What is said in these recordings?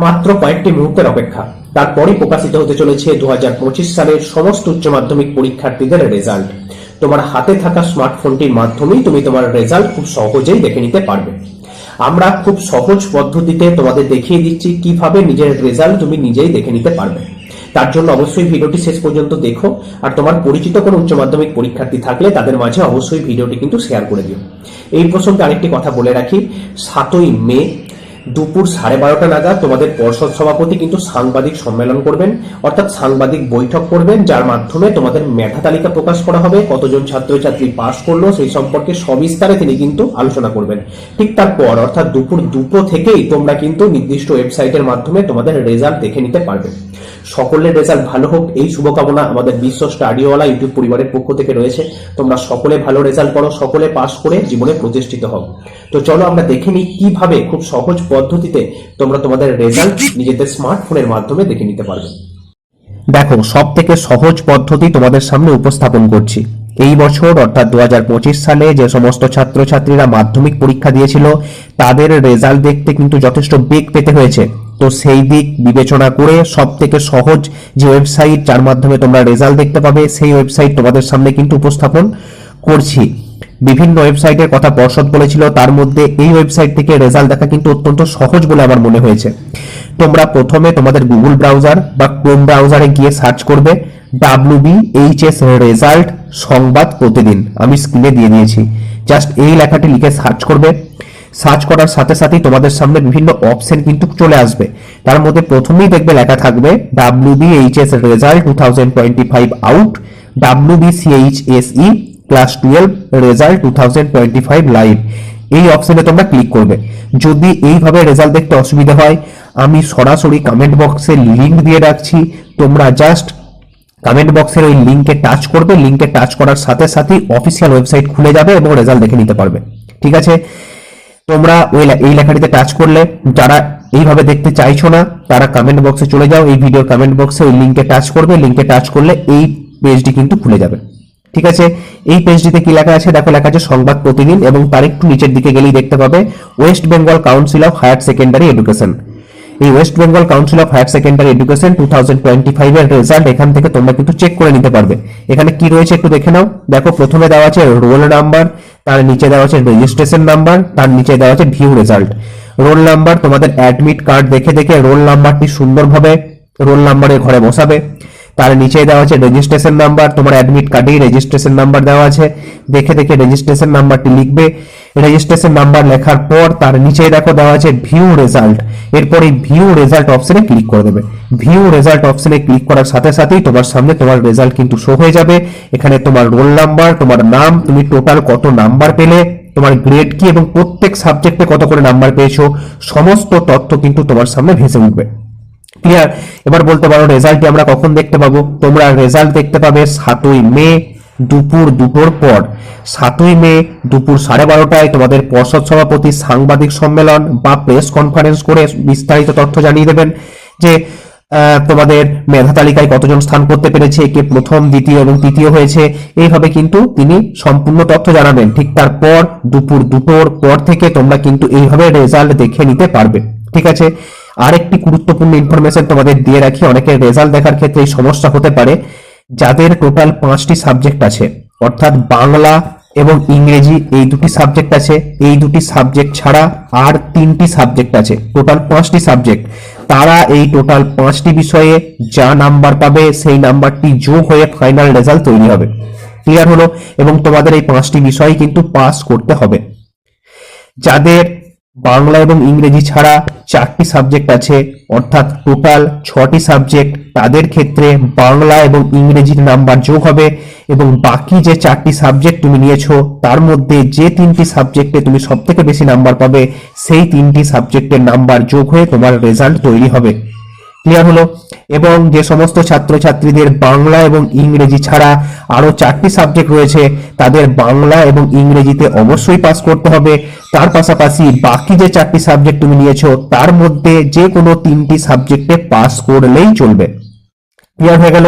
মাত্র কয়েকটি মুহূর্তের অপেক্ষা। তারপরই প্রকাশিত হতে চলেছে দু সালের সমস্ত উচ্চ মাধ্যমিক পরীক্ষার্থীদের রেজাল্ট। তোমার হাতে থাকা স্মার্টফোনটির মাধ্যমেই তুমি তোমার রেজাল্ট খুব সহজেই দেখে নিতে পারবে। আমরা খুব সহজ পদ্ধতিতে তোমাদের দেখিয়ে দিচ্ছি কীভাবে নিজের রেজাল্ট তুমি নিজেই দেখে নিতে পারবে। তার জন্য অবশ্যই ভিডিওটি শেষ পর্যন্ত দেখো, আর তোমার পরিচিত কোনো উচ্চ মাধ্যমিক পরীক্ষার্থী থাকলে তাদের মাঝে অবশ্যই ভিডিওটি কিন্তু শেয়ার করে দিও। এই প্রসঙ্গে আরেকটি কথা বলে রাখি, সাতই মে দুপুর সাড়ে বারোটা নাগাদ তোমাদের পর্ষদ সভাপতি কিন্তু সাংবাদিক সম্মেলন করবেন, অর্থাৎ সাংবাদিক বৈঠক করবেন, যার মাধ্যমে তোমাদের মেধা তালিকা প্রকাশ করা হবে, কতজন ছাত্রছাত্রী পাশ করল সেই সম্পর্কে সবিস্তারে তিনি কিন্তু আলোচনা করবেন। ঠিক তারপর, অর্থাৎ দুপুর দুটো থেকেই তোমরা কিন্তু নির্দিষ্ট ওয়েবসাইটের মাধ্যমে তোমাদের রেজাল্ট দেখে নিতে পারবে। সকলের রেজাল্ট ভালো হোক, এই শুভকামনা আমাদের বিশ্ব স্টাডিওয়ালা ইউটিউব পরিবারের পক্ষ থেকে রয়েছে। তোমরা সকলে ভালো রেজাল্ট করো সকলে পাশ করে জীবনে প্রতিষ্ঠিত হও। তো চলো আমরা দেখে নিই কীভাবে, খুব সহজ পদ্ধতিতে তোমরা তোমাদের রেজাল্ট নিজেদের স্মার্টফোনের মাধ্যমে দেখে নিতে পারবে। দেখো সব থেকে সহজ পদ্ধতি তোমাদের সামনে উপস্থাপন করছি। এই বছর, অর্থাৎ দু হাজার পঁচিশ সালে, যে সমস্ত ছাত্রছাত্রীরা মাধ্যমিক পরীক্ষা দিয়েছিল, তাদের রেজাল্ট দেখতে কিন্তু যথেষ্ট বেগ পেতে হয়েছে। তো সেই দিক বিবেচনা করে সব থেকে সহজ যে ওয়েবসাইট যার মাধ্যমে তোমরা রেজাল্ট দেখতে পাবে, সেই ওয়েবসাইট তোমাদের সামনে কিন্তু উপস্থাপন করছি। বিভিন্ন ওয়েবসাইটের কথা পর্ষদ বলেছিল, তার মধ্যে এই ওয়েবসাইট থেকে রেজাল্ট দেখা কিন্তু অত্যন্ত সহজ বলে আমার মনে হয়েছে। তোমরা প্রথমে তোমাদের গুগল ব্রাউজার বা ক্রোম ব্রাউজারে গিয়ে সার্চ করবে W B H S result Sangbad Pratidin. আমি স্ক্রিনে দিয়ে দিয়েছি। জাস্ট এই লেখাটি লিখে সার্চ করবে। সার্চ করার সাথে সাথেই তোমাদের সামনে বিভিন্ন অপশন কিন্তু চলে আসবে। তার মধ্যে প্রথমেই দেখবে লেখা থাকবে W B H S result two thousand twenty five out W B C H S E class twelve result two thousand twenty five live এই অপশনে তোমরা ক্লিক করবে। যদি এইভাবে রেজাল্ট দেখতে অসুবিধা হয়, আমি সরাসরি কমেন্ট বক্সে লিংক দিয়ে রাখছি। তোমরা জাস্ট কমেন্ট বক্সের ওই লিংকে টাচ করবে। লিংকে টাচ করার সাথে সাথেই অফিসিয়াল ওয়েবসাইট খুলে যাবে এবং রেজাল্ট দেখে নিতে পারবে। ঠিক আছে? তোমরা ওই এই লেখাটিতে টাচ করলে যারা এইভাবে দেখতে চাইছো না, তারা কমেন্ট বক্সে চলে যাও। এই ভিডিও কমেন্ট বক্সে ওই লিঙ্কে টাচ করবে। লিঙ্কে টাচ করলে এই পেজটি কিন্তু খুলে যাবে। ঠিক আছে? এই পেজটিতে কি লেখা আছে? দেখো, লেখা আছে সংবাদ প্রতিদিন এবং তার একটু নিচের দিকে গেলেই দেখতে পাবে। West Bengal Council of Higher Secondary Education এই West Bengal Council of Higher Secondary Education two thousand twenty five এর রেজাল্ট এখান থেকে তোমরা কিন্তু চেক করে নিতে পারবে। এখানে কি রয়েছে একটু দেখে নাও। দেখো, প্রথমে দেওয়া আছে রোল নাম্বার তার নিচে দেওয়া আছে রেজিস্ট্রেশন নাম্বার তার নিচে দেওয়া আছে ভিউ রেজাল্ট রোল নাম্বার তোমাদের অ্যাডমিট কার্ড দেখে দেখে রোল নাম্বারটি সুন্দরভাবে রোল নাম্বারের ঘরে বসাবে। তার নিচে দেওয়া আছে রেজিস্ট্রেশন নাম্বার তোমার অ্যাডমিট কার্ডেই রেজিস্ট্রেশন নাম্বার দেওয়া আছে। দেখে দেখে রেজিস্ট্রেশন নাম্বারটি লিখবে। রেজিস্ট্রেশন নাম্বার লেখার পর তার নিচে দেখো দেওয়া আছে ভিউ রেজাল্ট এরপর ভিউ রেজাল্ট অপশনে ক্লিক করে দেবে। ভিউ রেজাল্ট অপশনে ক্লিক করার সাথে সাথেই তোমার সামনে তোমার রেজাল্ট কিন্তু শো হয়ে যাবে। এখানে তোমার রোল নাম্বার তোমার নাম, তুমি টোটাল কত নাম্বার পেলে, তোমার গ্রেড কি এবং প্রত্যেক সাবজেক্টে কত করে নাম্বার পেয়েছ, সমস্ত তথ্য কিন্তু তোমার সামনে ভেসে উঠবে। ক্লিয়ার এবার বলতে পারো রেজাল্টটি আমরা কখন দেখতে পাবো? তোমরা রেজাল্ট দেখতে পাবে সাতই মে দুপুর দুটোর পর সাতই মে দুপুর সাড়ে বারোটায় তোমাদের পর্ষদ সভাপতি সাংবাদিক সম্মেলন বা প্রেস কনফারেন্স করে বিস্তারিত তথ্য জানিয়ে দেবেন যে তোমাদের মেধা তালিকায় কতজন স্থান করতে পেরেছে, কে প্রথম, দ্বিতীয় এবং তৃতীয় হয়েছে, এইভাবে কিন্তু তিনি সম্পূর্ণ তথ্য জানাবেন। ঠিক তারপর দুপুর দুটোর পর থেকে তোমরা কিন্তু এইভাবে রেজাল্ট দেখে নিতে পারবে। ঠিক আছে? আরেকটি গুরুত্বপূর্ণ ইনফরমেশন তোমাদের দিয়ে রাখি, অনেকের রেজাল্ট দেখার ক্ষেত্রে এই সমস্যা হতে পারে। যাদের টোটাল পাঁচটি সাবজেক্ট আছে, অর্থাৎ বাংলা এবং ইংরেজি এই দুটি সাবজেক্ট আছে, এই দুটি সাবজেক্ট ছাড়া আর তিনটি সাবজেক্ট আছে টোটাল পাঁচটি সাবজেক্ট তারা এই টোটাল পাঁচটি বিষয়ে যা নাম্বার পাবে, সেই নাম্বারটি যোগ হয়ে ফাইনাল রেজাল্ট তৈরি হবে। ক্লিয়ার হলো? এবং তোমাদের এই পাঁচটি বিষয় কিন্তু পাস করতে হবে। যাদের বাংলা এবং ইংরেজি ছাড়া চারটি সাবজেক্ট আছে, অর্থাৎ টোটাল ছটি সাবজেক্ট তাদের ক্ষেত্রে বাংলা এবং ইংরেজির নাম্বার যোগ হবে এবং বাকি যে চারটি সাবজেক্ট তুমি নিয়েছো, তার মধ্যে যে তিনটি সাবজেক্টে তুমি সব থেকে বেশি নাম্বার পাবে, সেই তিনটি সাবজেক্টের নাম্বার যোগ হয়ে তোমার রেজাল্ট তৈরি হবে। ক্লিয়ার হলো? এবং যে সমস্ত ছাত্রছাত্রীদের বাংলা এবং ইংরেজি ছাড়া আরও চারটি সাবজেক্ট রয়েছে, তাদের বাংলা এবং ইংরেজিতে অবশ্যই পাস করতে হবে। তার পাশাপাশি বাকি যে চারটি সাবজেক্ট তুমি নিয়েছো, তার মধ্যে যে কোনো তিনটি সাবজেক্টে পাস করলেই চলবে। ক্লিয়ার হয়ে গেল?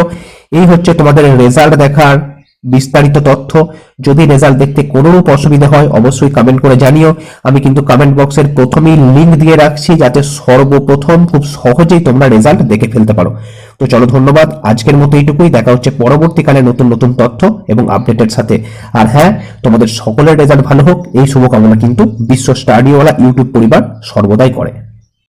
এই হচ্ছে তোমাদের রেজাল্ট দেখার বিস্তারিত তথ্য। যদি রেজাল্ট দেখতে কোনোরূপ অসুবিধা হয়, অবশ্যই কমেন্ট করে জানিও। আমি কিন্তু কমেন্ট বক্সের প্রথমেই লিংক দিয়ে রাখছি, যাতে সর্বপ্রথম খুব সহজেই তোমরা রেজাল্ট দেখে ফেলতে পারো। তো চলো, ধন্যবাদ। আজকের মতো এইটুকুই। দেখা হচ্ছে পরবর্তীকালে নতুন নতুন তথ্য এবং আপডেটের সাথে। আর হ্যাঁ তোমাদের সকলের রেজাল্ট ভালো হোক। এই শুভকামনা কিন্তু বিশ্ব স্টাডিওয়ালা ইউটিউব পরিবার সর্বদাই করে।